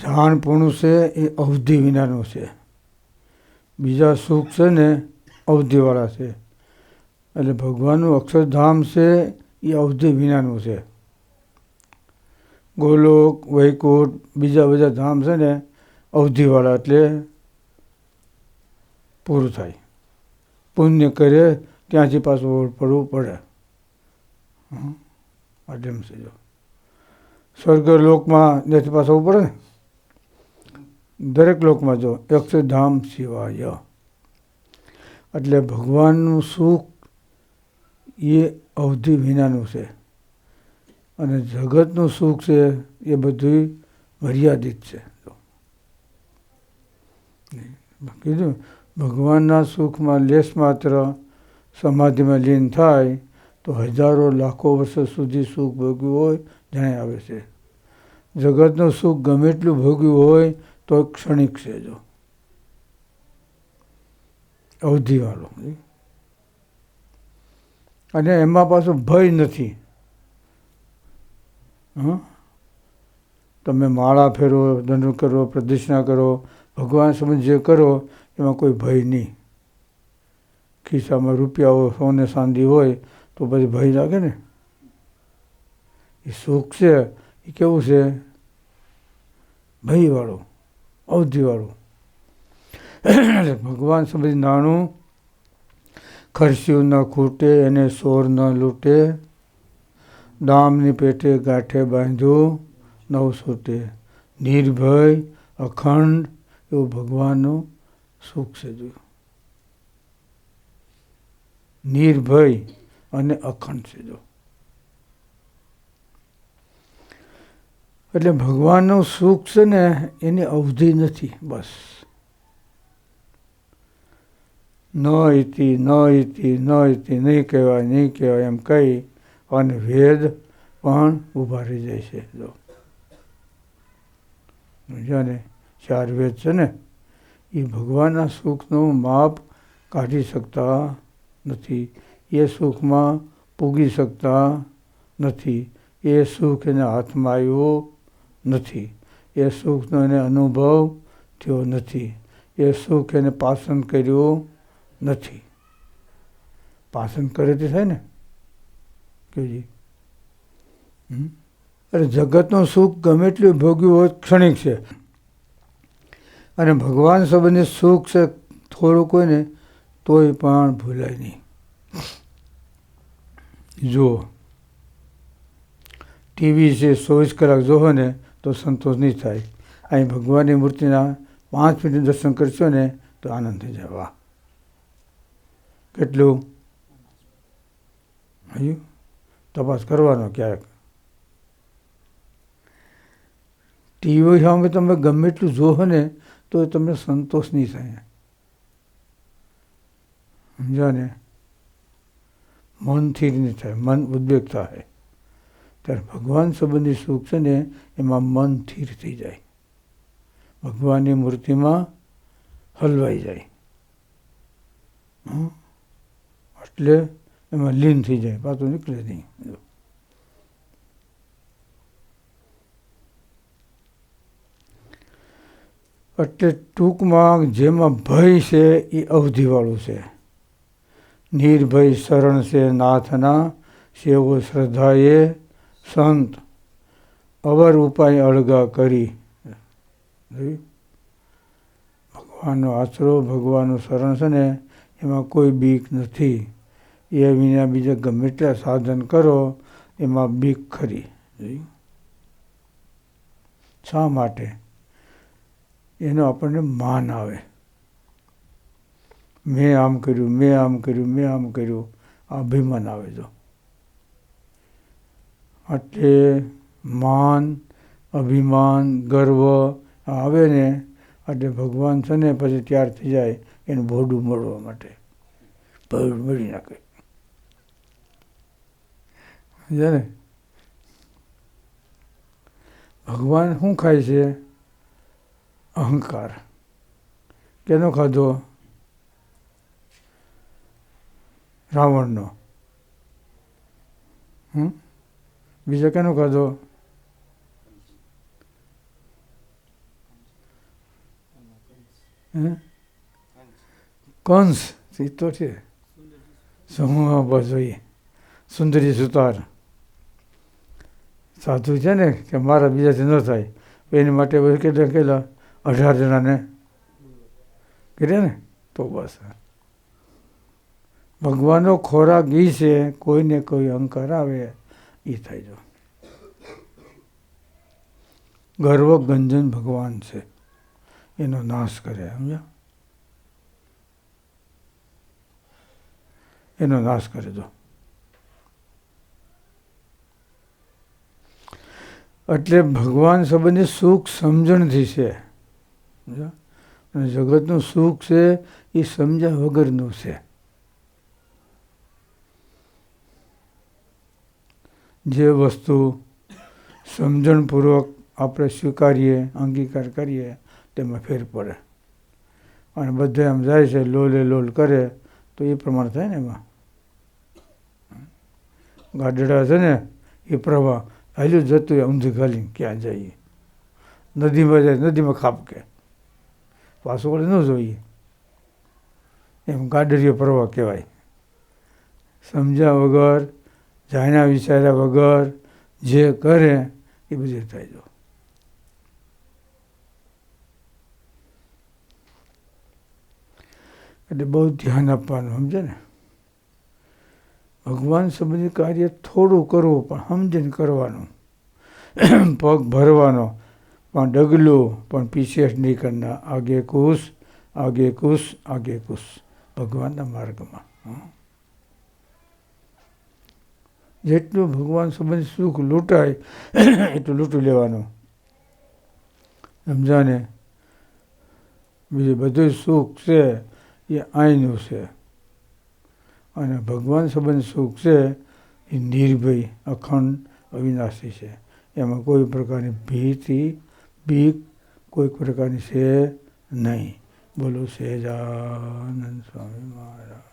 જાણપણું છે એ અવધિ વિનાનું છે. બીજા સુખ છે ને અવધિવાળા છે. એટલે ભગવાનનું અક્ષરધામ છે એ અવધિ વિનાનું છે. ગોલોક, વૈકુંઠ, બીજા બધા ધામ છે ને અવધિવાળા એટલે પૂરું થાય. પુણ્ય કરે ત્યાંથી પાછું પડવું પડે. હં? એટલે છે જો. સ્વર્ગલોકમાં ત્યાંથી પાછું પડે ને? દરેક લોકમાં જો અક્ષરધામ સિવાય એટલે ભગવાનનું સુખ એ અવધિ વિનાનું છે. અને જગતનું સુખ છે એ બધું મર્યાદિત છે. કીધું ભગવાનના સુખમાં લેશ માત્ર સમાધિમાં લીન થાય, તો હજારો લાખો વર્ષો સુધી સુખ ભોગવ્યું હોય જાણે આવે છે. જગતનું સુખ ગમે એટલું ભોગ્યું હોય તો ક્ષણિક છે જો. અવધિવાળો. અને એમાં પાછું ભય નથી. હં? તમે માળા ફેરો, દંડ કરો, પ્રદક્ષિણા કરો, ભગવાન સમજ જે કરો, એમાં કોઈ ભય નહીં. ખિસ્સામાં રૂપિયા હોય સોને ચાંદી હોય, તો પછી ભય લાગે ને? એ સુખ છે, એ કેવું છે? ભયવાળું. અવધિવાળું. ભગવાન સમજ નાણું, ખર્ચ્યું ન ખૂટે, એને સોર ન લૂંટે, દામની પેટે ગાંઠે બાંધ્યું, નવ સૂટે. નિર્ભય, અખંડ એવું ભગવાનનું સુખ છે જોયું. નિર્ભય અને અખંડ છે જો એટલે ભગવાનનું સુખ છે ને, એની અવધિ નથી, બસ. ન ઇતિ ન ઇતિ ન ઇતિ નહીં કહેવાય નહીં કહેવાય, એમ કહી અને વેદ પણ ઊભા રહી જાય છે, જો. ને ચાર વેદ છે ને, એ ભગવાનના સુખનું માપ કાઢી શકતા નથી, એ સુખમાં પૂગી શકતા નથી, એ સુખ એને હાથમાં આવ્યું નથી. એ સુખનો એને અનુભવ થયો નથી. એ સુખ એને પાસન કર્યું નથી. પાસન કરે તે થાય ને? કેજી અરે જગતનું સુખ ગમે એટલું ભોગ્યું હોય ક્ષણિક છે. અને ભગવાન સંબંધી સુખ છે થોડુંક હોય ને તોય પણ ભૂલાય નહીં. જુઓ. ટીવી છે ચોવીસ કલાક જોવો ને. તો સંતોષ નહીં થાય. અહીં ભગવાનની મૂર્તિના પાંચ મિનિટ દર્શન કરશો ને તો આનંદ થઈ જાય. વાહ. કેટલું? હજુ? તપાસ કરવાનો ક્યારેક? ટીવી સામે તમે ગમે એટલું જોહો ને તો તમને સંતોષ નહીં થાય. સમજો ને મનથી જ નહીં થાય. મન ઉદ્વેગ થાય. ત્યારે ભગવાન સંબંધી સુખ છે ને એમાં મન સ્થિર થઈ જાય. ભગવાનની મૂર્તિમાં હલવાઈ જાય? એટલે એમાં લીન થઈ જાય, પાછું નીકળે નહીં. એટલે ટૂંકમાં જેમાં ભય છે એ અવધિવાળું છે. નિર્ભય શરણ છે નાથના, સેવો શ્રદ્ધાએ સંત અવર ઉપાય અળગા કરી. ભગવાનનો આશરો, ભગવાનનું શરણ છે ને, એમાં કોઈ બીક નથી. એ વિના બીજા ગમે એટલા સાધન કરો, એમાં બીક ખરી. શા માટે? એનો આપણને માન આવે. મેં આમ કર્યું, મેં આમ કર્યું, મેં આમ કર્યું. આ અભિમાન આવે જો. એટલે માન, અભિમાન, ગર્વ આવે ને એટલે ભગવાન છે ને પછી તૈયાર થઈ જાય એને ભોડું મળવા માટે. ભોડું મળી નાખે. સમજ્યા ને? ભગવાન શું ખાય છે? અહંકાર. કેનો ખાધો? રાવણનો. હમ? બીજો કેનો હે? કંસ. એ તો છે. સમૂહ બસ જોઈએ. સુંદરી સુતાર. સાધુ છે ને, કે મારા બીજાથી ન થાય. એની માટે કેટલા કેટલા અઢાર જણાને. કર્યા ને? તો બસ. ભગવાનનો ખોરાક ઈ છે, કોઈને કોઈ અહંકાર આવે. એ થાય જો ગર્વ ગંજન ભગવાન છે. એનો નાશ કરે, સમજ્યા? એનો નાશ કરે જો. એટલે ભગવાન સંબંધી સુખ સમજણથી છે. જગતનું સુખ છે એ સમજ્યા વગરનું છે. જે વસ્તુ સમજણપૂર્વક આપણે સ્વીકારીએ, અંગીકાર કરીએ, તેમાં ફેર પડે. અને બધે આમ જાય છે, લોલે લોલ કરે, તો એ પ્રમાણે થાય ને એમાં. ગાડડા છે ને, એ પ્રવાહ હજુ જતું હોય, ઊંધી ખાલી ક્યાં જઈએ? નદીમાં જાય, નદીમાં ખાપકે પાછું વળી ન જોઈએ. એમ ગાડરીય પ્રવાહ કહેવાય. સમજ્યા વગર જાણ્યા વિચાર્યા વગર જે કરે એ બધું જો. એટલે બહુ ધ્યાન આપવાનું, સમજે ને? ભગવાન સંબંધી કાર્ય થોડું કરવું, પણ સમજીને કરવાનું. પગ ભરવાનો, પણ ડગલું, પણ પીસીએસ નહીં કરના આગે કુશ આગે કુશ આગે કુશ. ભગવાનના માર્ગમાં. હં. જેટલું ભગવાન સંબંધી સુખ લૂંટાય, એટલું લૂંટી લેવાનું. સમજાને? બીજું બધું સુખ છે, એ અહીંનું છે. અને ભગવાન સંબંધ સુખ છે, એ નિર્ભય, અખંડ, અવિનાશી છે. એમાં કોઈ પ્રકારની ભીતિ બીક કોઈ પ્રકારની છે નહીં. બોલો સહેજાનંદ સ્વામી મહારાજ.